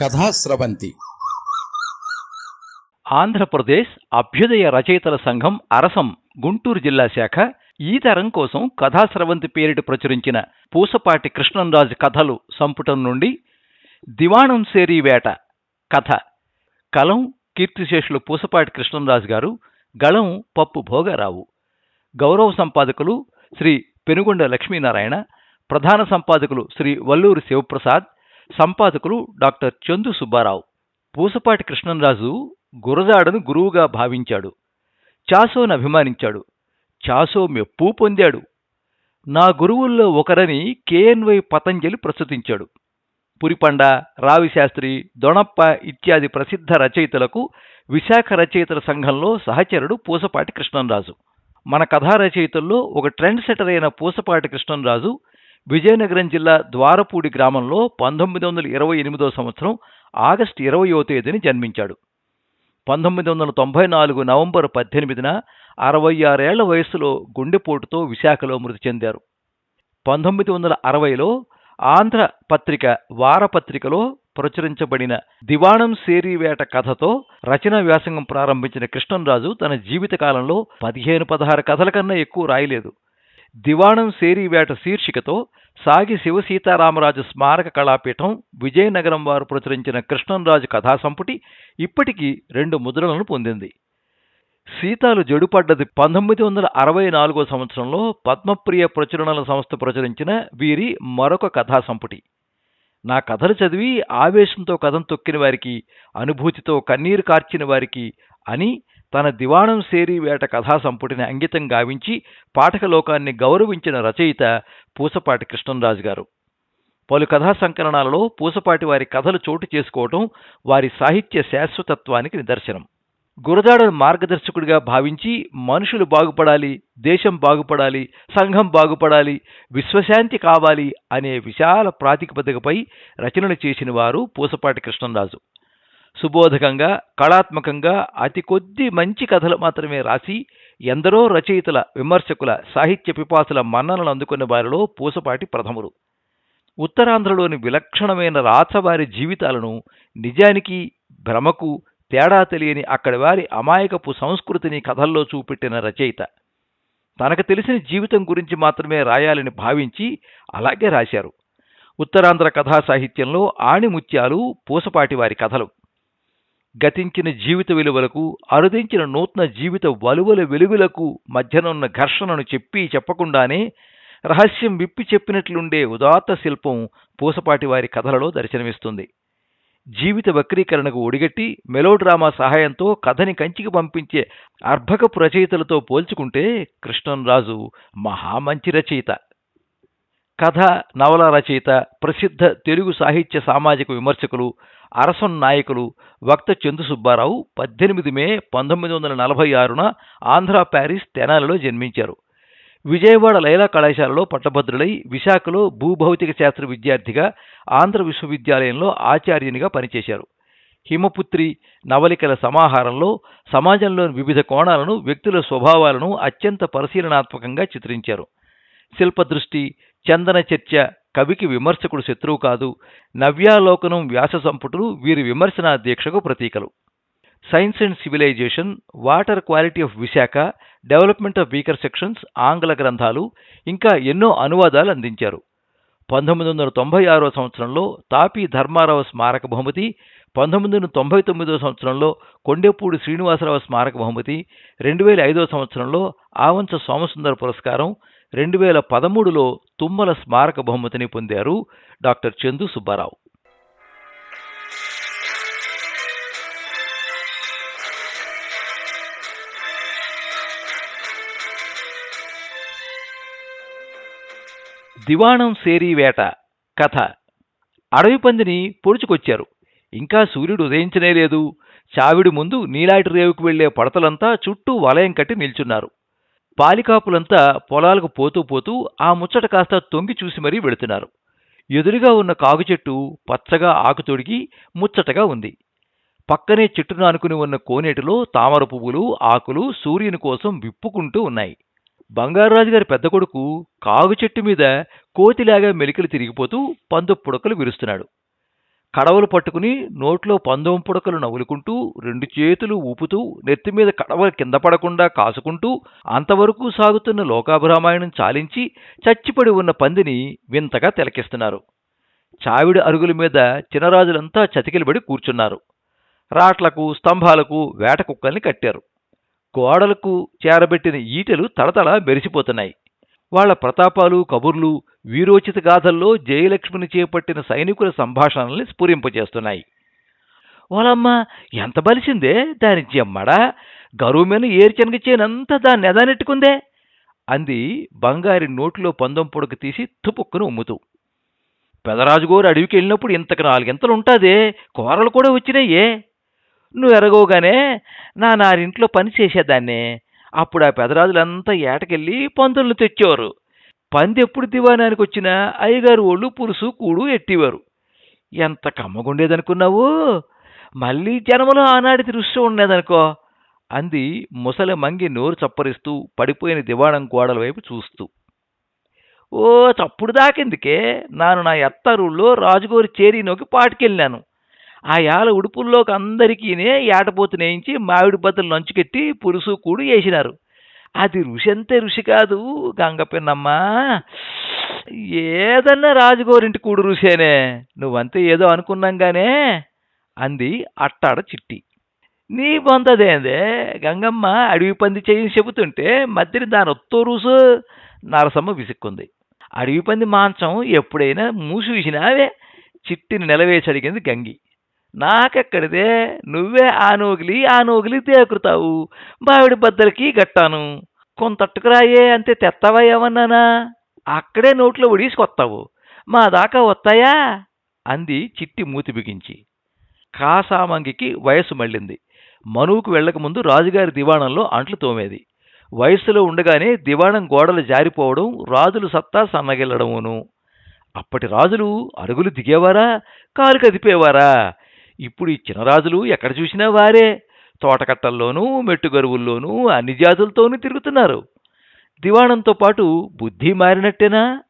కథాస్రవంతి. ఆంధ్రప్రదేశ్ అభ్యుదయ రచయితల సంఘం అరసం గుంటూరు జిల్లా శాఖ ఈ తరం కోసం కథాస్రవంతి పేరిట ప్రచురించిన పూసపాటి కృష్ణంరాజు కథలు సంపుటం నుండి దివాణం సేరీ వేట కథ. కలం కీర్తిశేషులు పూసపాటి కృష్ణంరాజు గారు గళం పప్పు భోగారావు. గౌరవ సంపాదకులు శ్రీ పెనుగొండ లక్ష్మీనారాయణ ప్రధాన సంపాదకులు శ్రీ వల్లూరి శివప్రసాద్ సంపాదకులు డాక్టర్ చందు సుబ్బారావు. పూసపాటి కృష్ణంరాజు గురజాడను గురువుగా భావించాడు. చాసోను అభిమానించాడు. చాసో మెప్పు పొందాడు. నా గురువుల్లో ఒకరని కేఎన్వై పతంజలి ప్రస్తుతించాడు. పురిపండ రావిశాస్త్రి దొణప్ప ఇత్యాది ప్రసిద్ధ రచయితలకు విశాఖ రచయితల సంఘంలో సహచరుడు పూసపాటి కృష్ణంరాజు. మన కథా రచయితల్లో ఒక ట్రెండ్ సెటర్ అయిన పూసపాటి కృష్ణంరాజు విజయనగరం జిల్లా ద్వారపూడి గ్రామంలో పంతొమ్మిది వందల ఇరవై ఎనిమిదో సంవత్సరం ఆగస్టు ఇరవయో తేదీని జన్మించాడు. పంతొమ్మిది వందల తొంభై నాలుగు నవంబర్ పద్దెనిమిదిన అరవై ఆరేళ్ళ వయస్సులో గుండెపోటుతో విశాఖలో మృతి చెందారు. పంతొమ్మిది వందల అరవైలో ఆంధ్ర పత్రిక వారపత్రికలో ప్రచురించబడిన దివాణం సేరీవేట కథతో రచనా వ్యాసంగం ప్రారంభించిన కృష్ణంరాజు తన జీవితకాలంలో పదిహేను పదహారు కథల కన్నా ఎక్కువ రాయలేదు. దివాణం సేరీవేట శీర్షికతో సాగి శివసీతారామరాజు స్మారక కళాపీఠం విజయనగరం వారు ప్రచురించిన కృష్ణంరాజు కథాసంపుటి ఇప్పటికీ రెండు ముద్రలను పొందింది. సీతాలు జడుపడ్డది పంతొమ్మిది వందల అరవై నాలుగో సంవత్సరంలో పద్మప్రియ ప్రచురణల సంస్థ ప్రచురించిన వీరి మరొక కథాసంపుటి నా కథలు చదివి ఆవేశంతో కథం తొక్కిన వారికి అనుభూతితో కన్నీరు కార్చిన వారికి అని తన దివాణం సేరి వేట కథా సంపుటిని అంకితం గావించి పాఠకలోకాన్ని గౌరవించిన రచయిత పూసపాటి కృష్ణంరాజు గారు. పలు కథా సంకలనాలలో పూసపాటి వారి కథలు చోటు చేసుకోవటం వారి సాహిత్య శాశ్వతత్వానికి నిదర్శనం. గురజాడను మార్గదర్శకుడిగా భావించి మనుషులు బాగుపడాలి దేశం బాగుపడాలి సంఘం బాగుపడాలి విశ్వశాంతి కావాలి అనే విశాల ప్రాతిపదికపై రచనలు చేసిన వారు పూసపాటి కృష్ణంరాజు. సుబోధకంగా కళాత్మకంగా అతి కొద్ది మంచి కథలు మాత్రమే రాసి ఎందరో రచయితల విమర్శకుల సాహిత్య పిపాసుల మన్ననలు అందుకున్న వారిలో పూసపాటి ప్రథమురు ఉత్తరాంధ్రలోని విలక్షణమైన రాచవారి జీవితాలను నిజానికి భ్రమకు తేడా తెలియని అక్కడి వారి అమాయకపు సంస్కృతిని కథల్లో చూపెట్టిన రచయిత. తనకు తెలిసిన జీవితం గురించి మాత్రమే రాయాలని భావించి అలాగే రాశారు. ఉత్తరాంధ్ర కథా సాహిత్యంలో ఆణిముత్యాలు పూసపాటి వారి కథలు. గతించిన జీవిత విలువలకు అరుదించిన నూతన జీవిత వలువల వెలుగులకు మధ్యనున్న ఘర్షణను చెప్పి చెప్పకుండానే రహస్యం విప్పి చెప్పినట్లుండే ఉదాత్త శిల్పం పూసపాటి వారి కథలలో దర్శనమిస్తుంది. జీవిత వక్రీకరణకు ఒడిగట్టి మెలోడ్రామా సహాయంతో కథని కంచికి పంపించే అర్భకపు రచయితలతో పోల్చుకుంటే కృష్ణంరాజు మహామంచి రచయిత. కథ నవల రచయిత ప్రసిద్ధ తెలుగు సాహిత్య సామాజిక విమర్శకులు అరసం నాయకులు వక్త చందు సుబ్బారావు పద్దెనిమిది మే పంతొమ్మిది వందల నలభై ఆరున ఆంధ్ర ప్యారిస్ తెనాలిలో జన్మించారు. విజయవాడ లైలా కళాశాలలో పట్టభద్రులై విశాఖలో భూభౌతిక శాస్త్ర విద్యార్థిగా ఆంధ్ర విశ్వవిద్యాలయంలో ఆచార్యునిగా పనిచేశారు. హిమపుత్రి నవలికల సమాహారంలో సమాజంలోని వివిధ కోణాలను వ్యక్తుల స్వభావాలను అత్యంత పరిశీలనాత్మకంగా చిత్రించారు. శిల్పదృష్టి చందన చర్చ కవికి విమర్శకుడు శత్రువు కాదు. నవ్యాలోకనం వ్యాస సంపుటులు వీరి విమర్శనా దీక్షకు ప్రతీకలు. Science and civilisation water quality of Visakha development of weaker sections ఆంగ్ల గ్రంథాలు ఇంకా ఎన్నో అనువాదాలు అందించారు. పంతొమ్మిది వందల తొంభై ఆరో సంవత్సరంలో తాపీ ధర్మారావు స్మారక బహుమతి పంతొమ్మిది వందల తొంభై తొమ్మిదో సంవత్సరంలో కొండెపూడి శ్రీనివాసరావు స్మారక బహుమతి రెండు వేల ఐదో సంవత్సరంలో ఆవంచ సోమసుందర పురస్కారం రెండు వేల పదమూడులో తుమ్మల స్మారక బహుమతిని పొందారు డాక్టర్ చందు సుబ్బారావు. దివాణం సేరీ వేట కథ. అడవి పందిని పొడుచుకొచ్చారు. ఇంకా సూర్యుడు ఉదయించనే లేదు. చావిడి ముందు నీలాటి రేవుకు వెళ్ళే పడతలంతా చుట్టూ వలయం కట్టి నిల్చున్నారు. పాలికాపులంతా పొలాలకు పోతూ పోతూ ఆ ముచ్చట కాస్త తొంగి చూసి మరీ వెళుతున్నారు. ఎదురుగా ఉన్న కాగు చెట్టు పచ్చగా ఆకు తొడిగి ముచ్చటగా ఉంది. పక్కనే చెట్టును ఆనుకుని ఉన్న కోనేటిలో తామర పువ్వులు ఆకులు సూర్యుని కోసం విప్పుకుంటూ ఉన్నాయి. బంగారాజు గారి పెద్ద కొడుకు కాగు చెట్టు మీద కోతిలాగా మెలికలు తిరిగిపోతూ పందు పుడకలు విరుస్తున్నాడు. కడవలు పట్టుకుని నోట్లో పందం పుడకలు నవ్వులుకుంటూ రెండు చేతులు ఊపుతూ నెత్తి మీద కడవలు కింద పడకుండా కాసుకుంటూ అంతవరకు సాగుతున్న లోకాభిరామాయణం చాలించి చచ్చిపడి ఉన్న పందిని వింతగా తిలకిస్తున్నారు. చావిడి అరుగుల మీద చినరాజులంతా చతికిలబడి కూర్చున్నారు. రాట్లకు స్తంభాలకు వేట కుక్కల్ని కట్టారు. గోడలకు చేరబెట్టిన ఈటెలు తడతడ మెరిసిపోతున్నాయి. వాళ్ళ ప్రతాపాలు కబుర్లు వీరోచిత గాథల్లో జయలక్ష్మిని చేపట్టిన సైనికుల సంభాషణల్ని స్ఫురింపజేస్తున్నాయి. వాళ్ళమ్మ ఎంత బలిసిందే? దాని జమ్మడా? గరువు మీద ఏర్చనగ చేనంత దాన్ని ఎదానెట్టుకుందే అంది బంగారి నోటిలో పందం పొడక తీసి తుపుక్కును ఉమ్ముతూ. పెదరాజుగోరు అడవికి వెళ్ళినప్పుడు ఇంతకు నాలుగింతలు ఉంటాదే? కూరలు కూడా వచ్చినాయే? నువ్వు ఎరగోగానే నా నారింట్లో పని చేసేదాన్నే. అప్పుడు ఆ పెదరాజులంతా ఏటకెళ్ళి పందులను తెచ్చేవారు. పంది ఎప్పుడు దివానానికి వచ్చినా అయ్యగారు ఒళ్ళు పులుసు కూడు ఎట్టివారు. ఎంత కమ్మగుండేదనుకున్నావు? మళ్ళీ జనములో ఆనాడి దృశ్యం ఉండేదనుకో. అంది ముసలి మంగి నోరు చప్పరిస్తూ పడిపోయిన దివాణం గోడల వైపు చూస్తూ. ఓ చప్పుడు దాకెందుకే? నాను నా ఎత్తరుల్లో రాజుగోరి చేరినోకి పాటికెళ్ళాను ఆ యాల ఉడుపుల్లోకి అందరికీనే ఏటపోతు నేయించి మామిడి బద్దలు నంచుకెట్టి పులుసు కూడు వేసినారు అది రుషి అంతే రుషి కాదు గంగపిన్నమ్మా ఏదన్నా రాజుగోరింటి కూడు రుసేనే నువ్వంతే ఏదో అనుకున్నాంగానే అంది అట్టాడ చిట్టి. నీ పొందదేందే గంగమ్మ అడవి పంది చేయని చెబుతుంటే మధ్యని దాని ఒత్తో రూసు నరసమ్మ విసుక్కుంది. అడవి పంది మాంసం ఎప్పుడైనా మూసి విసినావే చిట్టిని నిలవేసి అడిగింది గంగి. నాకెక్కడిదే? నువ్వే ఆ నోగిలి ఆ నోగిలి తేకుతావు బావిడి బద్దలకి గట్టాను. కొంతట్టుకురాయే అంతే తెత్తవా ఏమన్నానా? అక్కడే నోట్లో ఉడీసుకొత్తావు మా దాకా వస్తాయా? అంది చిట్టి మూతి బిగించి. కాసామంగికి వయసు మళ్ళింది. మనువుకు వెళ్ళకముందు రాజుగారి దివాణంలో అంట్లు తోమేది. వయస్సులో ఉండగానే దివాణం గోడలు జారిపోవడం రాజులు సత్తా సన్నగిల్లడమును. అప్పటి రాజులు అరుగులు దిగేవారా? కాలు కదిపేవారా ఇప్పుడు ఈ చిన్నరాజులు ఎక్కడ చూసినా వారే. తోటకట్టల్లోనూ మెట్టుగరువుల్లోనూ అన్ని జాతులతోనూ తిరుగుతున్నారు. దివాణంతో పాటు బుద్ధి మారినట్టేనా?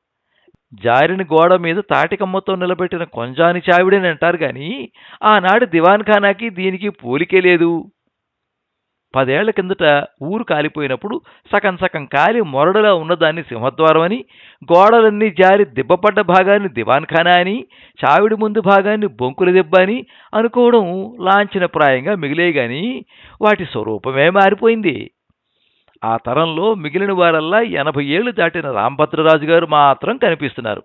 జారిన గోడ మీద తాటికమ్మతో నిలబెట్టిన కొంజాని చావిడని అంటారు గాని ఆనాడు దివాన్ ఖానాకి దీనికి పోలికే లేదు. పదేళ్ళ కిందట ఊరు కాలిపోయినప్పుడు సగం సగం కాలి మొరడులా ఉన్నదాన్ని సింహద్వారం అని గోడలన్నీ జారి దిబ్బపడ్డ భాగాన్ని దివాన్ఖానా అని చావిడి ముందు భాగాన్ని బొంకుల దెబ్బ అని అనుకోవడం లాంఛన ప్రాయంగా మిగిలే గాని వాటి స్వరూపమే మారిపోయింది. ఆ తరంలో మిగిలిన వారల్లా ఎనభై ఏళ్ళు దాటిన రాంభద్రరాజు గారు మాత్రం కనిపిస్తున్నారు.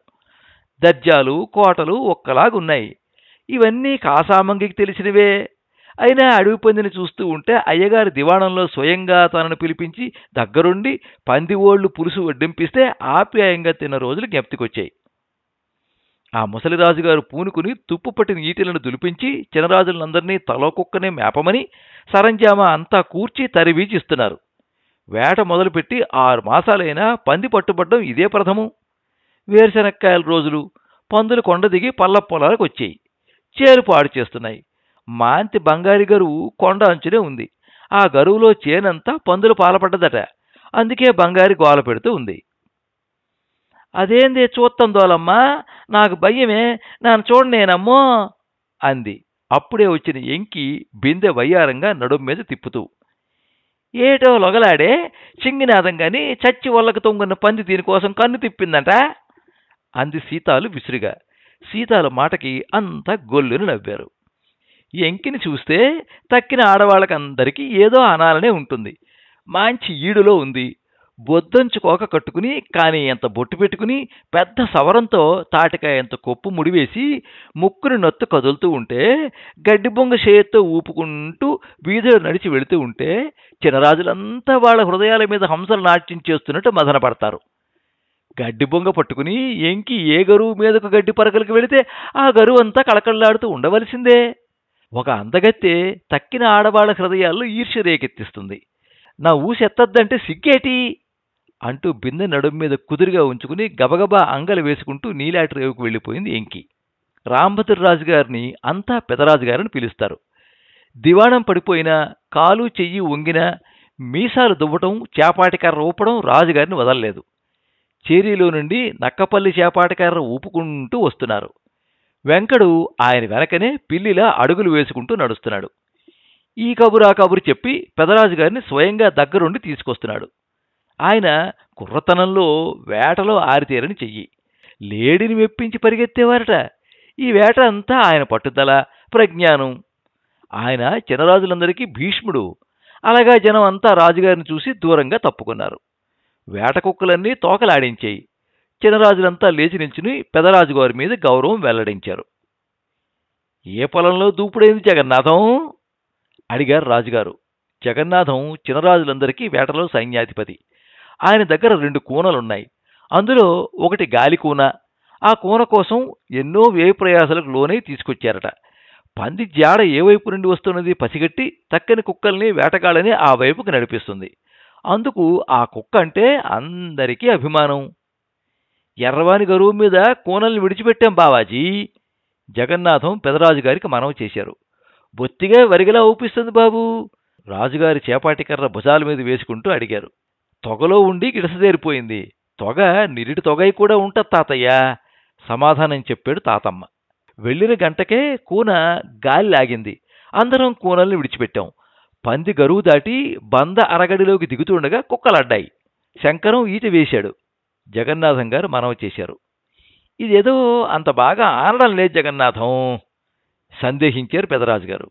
దర్జాలు కోటలు ఒక్కలాగున్నాయి. ఇవన్నీ కాసామంగికి తెలిసినవే. అయినా అడవి పందిని చూస్తూ ఉంటే అయ్యగారి దివాణంలో స్వయంగా తనను పిలిపించి దగ్గరుండి పంది ఓళ్ళు పులుసు వడ్డింపిస్తే ఆప్యాయంగా తిన్న రోజులు జ్ఞప్తికొచ్చాయి. ఆ ముసలిరాజుగారు పూనుకుని తుప్పు పట్టిన ఈటెలను దులిపించి చినరాజులందరినీ తలోకొక్కనే మేపమని సరంజామా అంతా కూర్చి తరివీచిస్తున్నారు వేట మొదలుపెట్టి ఆరు మాసాలైనా పంది పట్టుబడ్డం ఇదే ప్రథమం. వేరుశనక్కాయల రోజులు పందులు కొండ దిగి పల్ల పొలాలకు వచ్చాయి చేరు పాడు చేస్తున్నాయి. మాంతి బంగారి గరువు కొండ అంచునే ఉంది. ఆ గరువులో చేనంతా పందులు పాలపడ్డదట. అందుకే బంగారి గోల పెడుతూ ఉంది. అదేంది చూత్తం దోలమ్మా? నాకు భయమే. నన్ను చూడనేనమ్మో అంది. అప్పుడే వచ్చిన ఎంకి బిందె వయ్యారంగా నడుం మీద తిప్పుతూ. ఏటో లొగలాడే! చింగినాదం గాని చచ్చి వల్లకు తొంగున్న పంది దీనికోసం కన్ను తిప్పిందంట. అంది సీతాలు విసురుగా. సీతాల మాటకి అంతా గొల్లును నవ్వారు. ఎంకిని చూస్తే తక్కిన ఆడవాళ్ళకందరికీ ఏదో అనాలనే ఉంటుంది. మంచి ఈడులో ఉంది. బొద్దంచు కోక కట్టుకుని కానీ ఎంత బొట్టు పెట్టుకుని పెద్ద సవరంతో తాటికాయ ఎంత కొప్పు ముడివేసి ముక్కుని నొత్తు కదులుతూ ఉంటే గడ్డి బొంగ చేతితో ఊపుకుంటూ వీధిలో నడిచి వెళుతూ ఉంటే చిన్నరాజులంతా వాళ్ళ హృదయాల మీద హంసలు నాట్యం చేస్తున్నట్టు మదన పడతారు గడ్డి బొంగ పట్టుకుని ఎంకి ఏ గరువు మీదకు గడ్డి పరకలకు వెళితే ఆ గరువు అంతా కళకళలాడుతూ ఉండవలసిందే. ఒక అందగత్తె తక్కిన ఆడవాళ్ళ హృదయాల్లో ఈర్ష్య రేకెత్తిస్తుంది. నా ఊసెత్తద్దంటే సిగ్గేటి? అంటూ బిందె నడుం మీద కుదురుగా ఉంచుకుని గబగబా అంగలు వేసుకుంటూ నీలాటి రేవుకు వెళ్ళిపోయింది ఎంకి. రాంభద్రరాజు గారిని అంతా పెదరాజు గారిని పిలుస్తారు. దివాణం పడిపోయినా కాలు చెయ్యి వంగినా మీసాలు దువ్వటం చేపాటికర్ర ఊపడం రాజుగారిని వదలలేదు. చేరీలో నుండి నక్కపల్లి చేపాటికర్ర ఊపుకుంటూ వస్తున్నారు. వెంకడు ఆయన వెనకనే పిల్లిలా అడుగులు వేసుకుంటూ నడుస్తున్నాడు. ఈ కబురు ఆ కబురు చెప్పి పెదరాజు గారిని స్వయంగా దగ్గరుండి తీసుకొస్తున్నాడు. ఆయన కుర్రతనంలో వేటలో ఆరితేరని చెయ్యి. లేడిని మెప్పించి పరిగెత్తేవారట. ఈ వేట అంతా ఆయన పట్టుదల ప్రజ్ఞానం. ఆయన చిన్నరాజులందరికీ భీష్ముడు. అలాగా జనం అంతా రాజుగారిని చూసి దూరంగా తప్పుకున్నారు. వేట కుక్కలన్నీ తోకలాడించాయి. చిన్నరాజులంతా లేచి నిల్చుని పెదరాజుగారి మీద గౌరవం వెల్లడించారు. ఏ పొలంలో దూపుడైంది జగన్నాథం? అడిగారు రాజుగారు. జగన్నాథం చిన్నరాజులందరికీ వేటలో సైన్యాధిపతి. ఆయన దగ్గర రెండు కూనలున్నాయి. అందులో ఒకటి గాలి కూన ఆ కూన కోసం ఎన్నో వ్యయ ప్రయాసాలకు లోనై తీసుకొచ్చారట. పంది జాడ ఏ వైపు నుండి వస్తున్నది పసిగట్టి తక్కని కుక్కల్ని వేటగాళ్ళని ఆ వైపుకి నడిపిస్తుంది. అందుకు ఆ కుక్క అంటే అందరికీ అభిమానం. ఎర్రవాని గరువు మీద కూనల్ని విడిచిపెట్టాం బావాజీ. జగన్నాథం పెదరాజు గారికి మనవి చేశారు. బొత్తిగా వరిగలా ఊపిస్తుంది బాబు? రాజుగారి చేపాటికర్ర భుజాల మీద వేసుకుంటూ అడిగారు. తొగలో ఉండి గిడసదేరిపోయింది తొగ నిరిటి తొగై కూడా ఉంటది తాతయ్య. సమాధానం చెప్పాడు తాతమ్మ. వెళ్ళిన గంటకే కూన గాలి లాగింది. అందరం కూనల్ని విడిచిపెట్టాం. పంది గరువు దాటి బంద అరగడిలోకి దిగుతుండగా కుక్కలడ్డాయి. శంకరం ఈత వేశాడు. జగన్నాథం గారు మనవి చేశారు. ఇదేదో అంత బాగా ఆనడం లేదు జగన్నాథం సందేహించారు పెదరాజు గారు.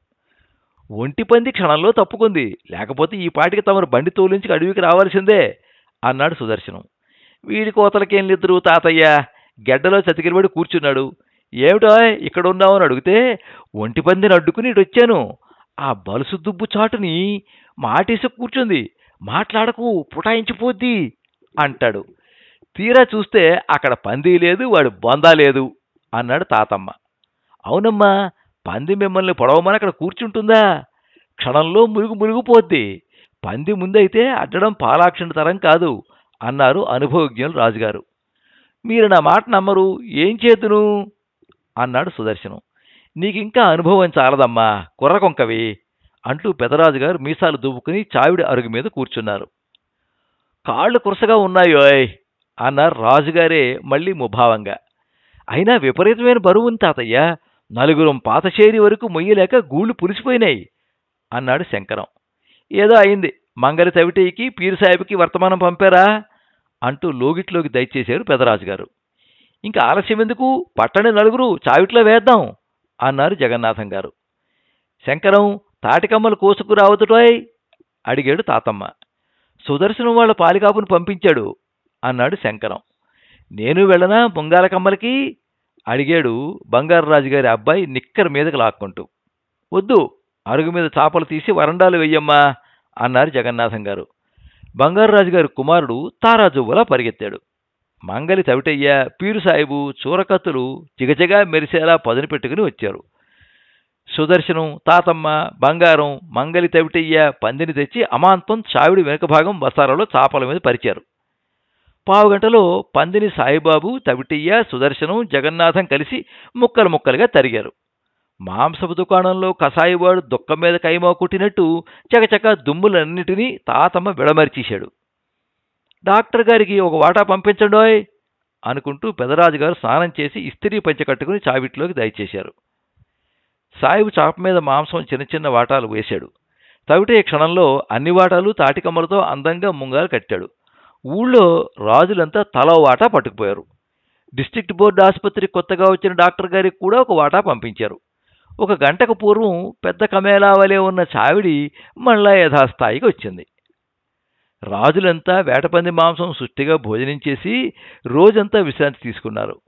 ఒంటి పంది క్షణంలో తప్పుకుంది. లేకపోతే ఈ పాటికి తమరు బండి తోలించి అడవికి రావాల్సిందే అన్నాడు సుదర్శనం. వీడి కోతలకేం లేదురు తాతయ్య? గెడ్డలో చతికిలబడి కూర్చున్నాడు. ఏమిటో ఇక్కడ అని అడిగితే ఒంటి పందిని అడ్డుకుని ఇటు వచ్చాను. ఆ బలుసు దుబ్బు చాటుని మాటేసి కూర్చుంది. మాట్లాడకు పుటాయించిపోద్ది అంటాడు. తీరా చూస్తే అక్కడ పంది లేదు వాడు బొందా లేదు అన్నాడు తాతమ్మ. అవునమ్మా పంది మిమ్మల్ని పొడవమని అక్కడ కూర్చుంటుందా? క్షణంలో మురుగు మునిగిపోద్ది పంది ముందైతే అడ్డడం పాలాక్షణ తరం కాదు అన్నారు అనుభవజ్ఞులు రాజుగారు. మీరు నా మాట నమ్మరు ఏం చేతును? అన్నాడు సుదర్శనం. నీకింకా అనుభవం చాలదమ్మా కుర్రకొంకవి అంటూ పెదరాజుగారు మీసాలు దువ్వుకుని చావిడి అరుగు మీద కూర్చున్నారు. కాళ్ళు కురసగా ఉన్నాయోయ్ అన్నారు రాజుగారే మళ్ళీ ముభావంగా. అయినా విపరీతమైన బరువు ఉంది తాతయ్య. నలుగురం పాతచేరి వరకు మొయ్యలేక గూళ్ళు పులిసిపోయినాయి అన్నాడు శంకరం. ఏదో అయింది. మంగలి తవిటేకి పీరుసాహిబుకి వర్తమానం పంపారా? అంటూ లోగిట్లోకి దయచేశారు పెదరాజుగారు. ఇంకా ఆలస్యం ఎందుకు? పట్టణ నలుగురు చావిట్లో వేద్దాం అన్నారు జగన్నాథం గారు. శంకరం తాటికమ్మలు కోసుకురావతుటోయ్ అడిగాడు తాతమ్మ. సుదర్శనం వాళ్ళ పాలికాపును పంపించాడు అన్నాడు శంకరం. నేను వెళ్ళనా బొంగాల కమ్మలకి? అడిగాడు బంగారరాజు గారి అబ్బాయి నిక్కర్ మీదకి లాక్కుంటూ. వద్దు అరుగు మీద చాపలు తీసి వరండాలు వెయ్యమ్మా అన్నారు జగన్నాథం గారు. బంగారరాజు గారి కుమారుడు తారాజువ్వలా పరిగెత్తాడు. మంగలి తవిటయ్య పీరు సాయిబు చూరకత్తులు చిగచిగా మెరిసేలా పదును పెట్టుకుని వచ్చారు. సుదర్శనం తాతమ్మ బంగారం మంగలి తవిటయ్య పందిని తెచ్చి అమాంతం చావిడి వెనుక భాగం వసారాలో చాపల మీద పరిచారు. పావుగంటలో పందిని సాయిబాబు తవిటయ్య సుదర్శనం జగన్నాథం కలిసి ముక్కలు ముక్కలుగా తరిగారు. మాంసపు దుకాణంలో కషాయివాడు దుఃఖం మీద కైమా కుట్టినట్టు చకచక దుమ్ములన్నిటినీ తాతమ్మ విడమర్చేశాడు. డాక్టర్ గారికి ఒక వాటా పంపించండోయ్! అనుకుంటూ పెదరాజు గారు స్నానం చేసి ఇస్త్రీ పంచె కట్టుకుని చావిట్లోకి దయచేశారు. సాయిబు చాప మీద మాంసం చిన్న చిన్న వాటాలు వేశాడు. తవిటే క్షణంలో అన్ని వాటాలు తాటికమ్మలతో అందంగా ముంగాలు కట్టాడు. ఊళ్ళో రాజులంతా తల వాటా పట్టుకుపోయారు. డిస్ట్రిక్ట్ బోర్డు ఆసుపత్రి కొత్తగా వచ్చిన డాక్టర్ గారికి కూడా ఒక వాటా పంపించారు. ఒక గంటకు పూర్వం పెద్ద కమేలా వలె ఉన్న చావిడి మళ్ళా యథాస్థాయికి వచ్చింది. రాజులంతా వేటపంది మాంసం సుష్టిగా భోజనం చేసి రోజంతా విశ్రాంతి తీసుకున్నారు.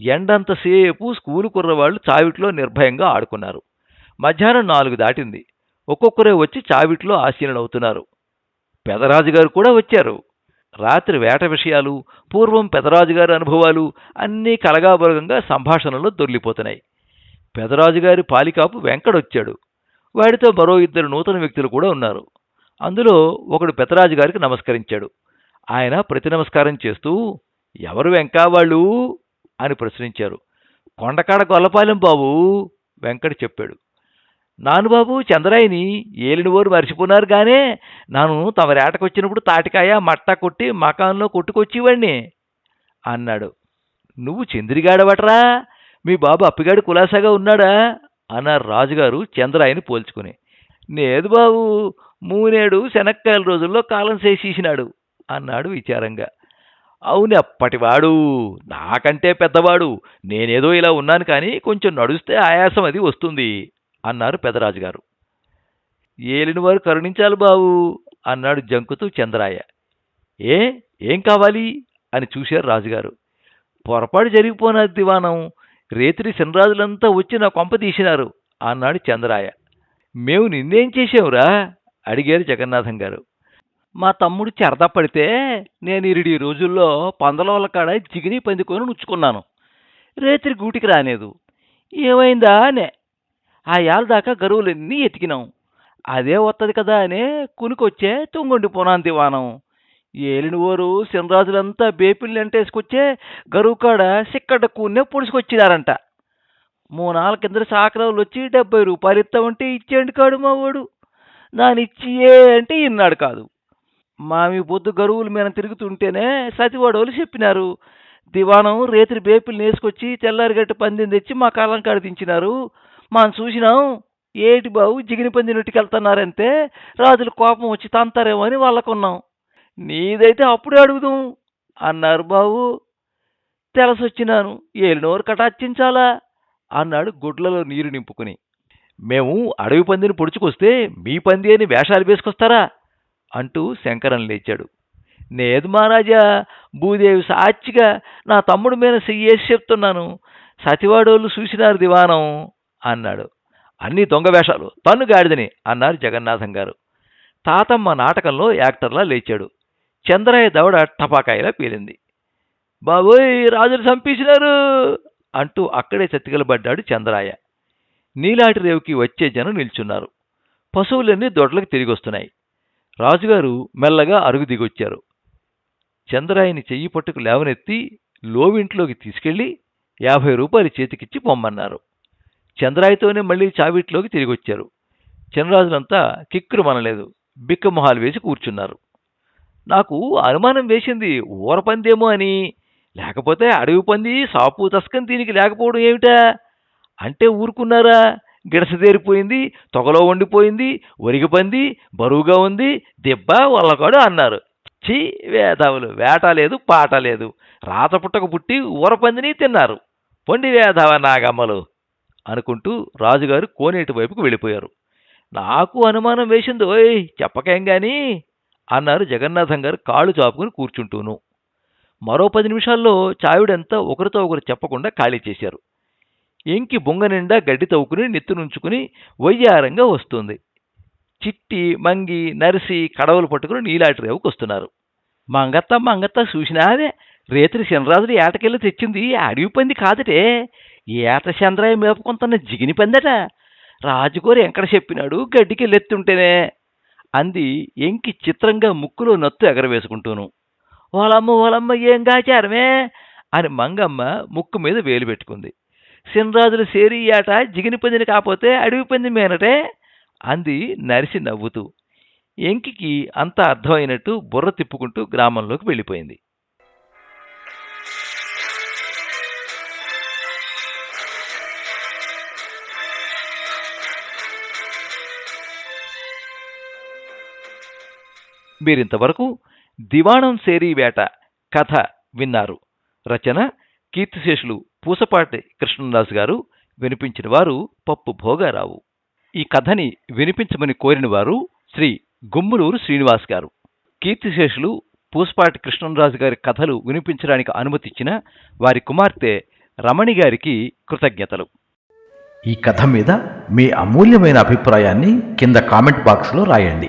ఎండంతసేపు స్కూలు కుర్రవాళ్ళు చావిట్లో నిర్భయంగా ఆడుకున్నారు. మధ్యాహ్నం నాలుగు దాటింది. ఒక్కొక్కరే వచ్చి చావిట్లో ఆసీనులవుతున్నారు పెదరాజు గారు కూడా వచ్చారు. రాత్రి వేట విషయాలు పూర్వం పెదరాజు గారి అనుభవాలు అన్నీ కలగాబలగంగా సంభాషణలో దొర్లిపోతున్నాయి పెదరాజుగారి పాలికాపు వెంకడొచ్చాడు. వాడితో మరో ఇద్దరు నూతన వ్యక్తులు కూడా ఉన్నారు. అందులో ఒకడు పెదరాజు గారికి నమస్కరించాడు. ఆయన ప్రతి నమస్కారం చేస్తూ ఎవరు వెంకావాళ్ళు అని ప్రశ్నించారు. కొండకాడ గొల్లపాలెం బాబు వెంకట చెప్పాడు. నాను బాబు చంద్రాయిని ఏలినవారు మర్చిపోన్నారు గానే నాను తమరేటకొచ్చినప్పుడు తాటికాయ మట్ట కొట్టి మకాంలో కొట్టుకొచ్చేవాణ్ణి అన్నాడు. నువ్వు చంద్రిగాడవట్రా? మీ బాబు అప్పిగాడు కులాసాగా ఉన్నాడా? అన్నారు రాజుగారు చంద్రాయని పోల్చుకుని. నేదు బాబు మూనేడు శనక్కాయల రోజుల్లో కాలం చేసేసినాడు అన్నాడు విచారంగా. అవును అప్పటివాడు నాకంటే పెద్దవాడు. నేనేదో ఇలా ఉన్నాను కానీ కొంచెం నడుస్తే ఆయాసం అది వస్తుంది. అన్నారు పెదరాజుగారు ఏలిని వారు కరుణించాలి బావు అన్నాడు జంకుతూ చంద్రాయ. ఏ ఏం కావాలి? అని చూశారు రాజుగారు. పొరపాటు జరిగిపోయిన దివానం? రేత్రి శనరాజులంతా వచ్చి నా కొంప తీసినారు అన్నాడు చంద్రాయ. మేము నిన్నేం చేసావురా అడిగారు జగన్నాథం గారు. మా తమ్ముడు చెరద పడితే నేను ఇరుడి రోజుల్లో పందలోల కాడ జిగిని పందుకొని నుంచుకున్నాను రేత్రి గూటికి రాలేదు ఏమైందా? అనే ఆ ఏళ్ళ దాకా గరువులన్నీ ఎతికినాం? అదే వత్తది కదా అనే కునికొచ్చే తుంగుండిపోనాను దివానం. ఏలిన ఊరు శనరాజులంతా బేపిల్ని ఎంటేసుకొచ్చే గరువు కాడ సిక్కడ్డ కూనే పొడుచుకొచ్చినారంట. మూనాళ్ళ కింద సాకరావులు వచ్చి డెబ్బై రూపాయలు ఇస్తామంటే ఇచ్చేయండి కాడు మా వాడు నానిచ్చియే అంటే ఇన్నాడు కాదు. మామి బొద్దు గరువులు మీద తిరుగుతుంటేనే సతివాడోళ్ళు చెప్పినారు. దివాణం రేతిరి బేపిల్ని వేసుకొచ్చి తెల్లారిగట్టు పందిని తెచ్చి మా కాలం కాడ దించినారు. మనం చూసినాం. ఏటి బాబు జిగిని పందినట్టుకెళ్తున్నారంటే రాజులు కోపం వచ్చి తంతారేమో అని వాళ్ళకున్నాం. నీదైతే అప్పుడే అడుగుదాం. అన్నారు బావు తెలసొచ్చినాను. ఏలినోరు కటార్చించాలా అన్నాడు గుడ్లలో నీరు నింపుకుని. మేము అడవి పందిని పొడుచుకొస్తే మీ పంది అని వేషాలు వేసుకొస్తారా? అంటూ శంకరం లేచాడు. లేదు మహారాజా భూదేవి సాక్షిగా నా తమ్ముడు మీద చెయ్యేసి చెప్తున్నాను. సతివాడోళ్ళు చూసినారు దివానం. అన్నాడు. అన్ని దొంగ వేషాలు. తన్ను గాడిదని అన్నారు జగన్నాథం గారు. తాతమ్మ నాటకంలో యాక్టర్లా లేచాడు. చంద్రయ్య దవడ టపాకాయలా పేలింది. బాబోయ్ రాజులు చంపేసినారు అంటూ అక్కడే చతికిలబడ్డాడు చంద్రాయ నీలాటి రేవుకి వచ్చే జనం నిల్చున్నారు. పశువులన్నీ దొడ్లకు తిరిగొస్తున్నాయి. రాజుగారు మెల్లగా అరుగు దిగొచ్చారు. చంద్రాయని చెయ్యి పట్టుకు లేవనెత్తి లోవింట్లోకి తీసుకెళ్ళి యాభై రూపాయలు చేతికిచ్చి పొమ్మన్నారు. చంద్రాయితోనే మళ్ళీ చావిట్లోకి తిరిగొచ్చారు. చినరాజులంతా కిక్కురు మనలేదు. బిక్కమొహాలు వేసి కూర్చున్నారు. నాకు అనుమానం వేసింది ఊరపందేమో అని. లేకపోతే అడవి పంది సాపు తస్కని దీనికి లేకపోవడం ఏమిటా? అంటే ఊరుకున్నారా? గిడసదేరిపోయింది తొగలో వండిపోయింది ఒరిగిపంది బరువుగా ఉంది దెబ్బ వల్లకాడు అన్నారు. చి వేధావులు వేట లేదు పాట లేదు. రాతపుట్టకు పుట్టి ఊరపందిని తిన్నారు. పొండి వేధావ నాగమ్మలు. అనుకుంటూ రాజుగారు కోనేటి వైపుకు వెళ్ళిపోయారు. నాకు అనుమానం వేసింది ఓయ్ చెప్పకేం గాని అన్నారు జగన్నాథం గారు కాళ్ళు చాపుకుని కూర్చుంటూను. మరో పది నిమిషాల్లో చావిడంతా ఒకరితో ఒకరు చెప్పకుండా ఖాళీ చేశారు. ఎంకి బొంగ నిండా గడ్డి తవ్వుకుని నెత్తునుంచుకుని వయ్యారంగా వస్తుంది. చిట్టి మంగి నరిసి కడవలు పట్టుకుని నీలాటి రేవుకు వస్తున్నారు. మంగత్త మంగత్త చూసినాదే రేత్రి శనరాజులు ఏటకెళ్ళి తెచ్చింది అడవి పంది కాదటే ఏట చంద్రాయ మేపుకుంటున్న జిగిని పందట. రాజుగోరు ఎంకడ చెప్పినాడు గడ్డికి లెత్తుంటేనే. అంది ఎంకి చిత్రంగా ముక్కులో నత్తు ఎగరవేసుకుంటూను. ఓలమ్మ ఓలమ్మ ఏం గాచారమే? అని మంగమ్మ ముక్కు మీద వేలు పెట్టుకుంది. సినరాజుల సేరి ఆట జిగిని పందిని కాపోతే అడవి పంది మేనటే? అంది నరిసి నవ్వుతూ. ఎంకికి అంతా అర్థమైనట్టు బుర్ర తిప్పుకుంటూ గ్రామంలోకి వెళ్ళిపోయింది. మీరింతవరకు దివాణం సేరీ వేట కథ విన్నారు. రచన కీర్తిశేషులు పూసపాటి కృష్ణదాస్ గారు వినిపించిన వారు పప్పు భోగారావు. ఈ కథని వినిపించమని కోరిన వారు శ్రీ గుమ్మలూరు శ్రీనివాస్ గారు. కీర్తిశేషులు పూసపాటి కృష్ణరాజు గారి కథలు వినిపించడానికి అనుమతిచ్చిన వారి కుమార్తె రమణి గారికి కృతజ్ఞతలు. ఈ కథ మీద మీ అమూల్యమైన అభిప్రాయాన్ని కింద కామెంట్ బాక్స్లో రాయండి.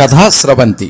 కథా స్రవంతి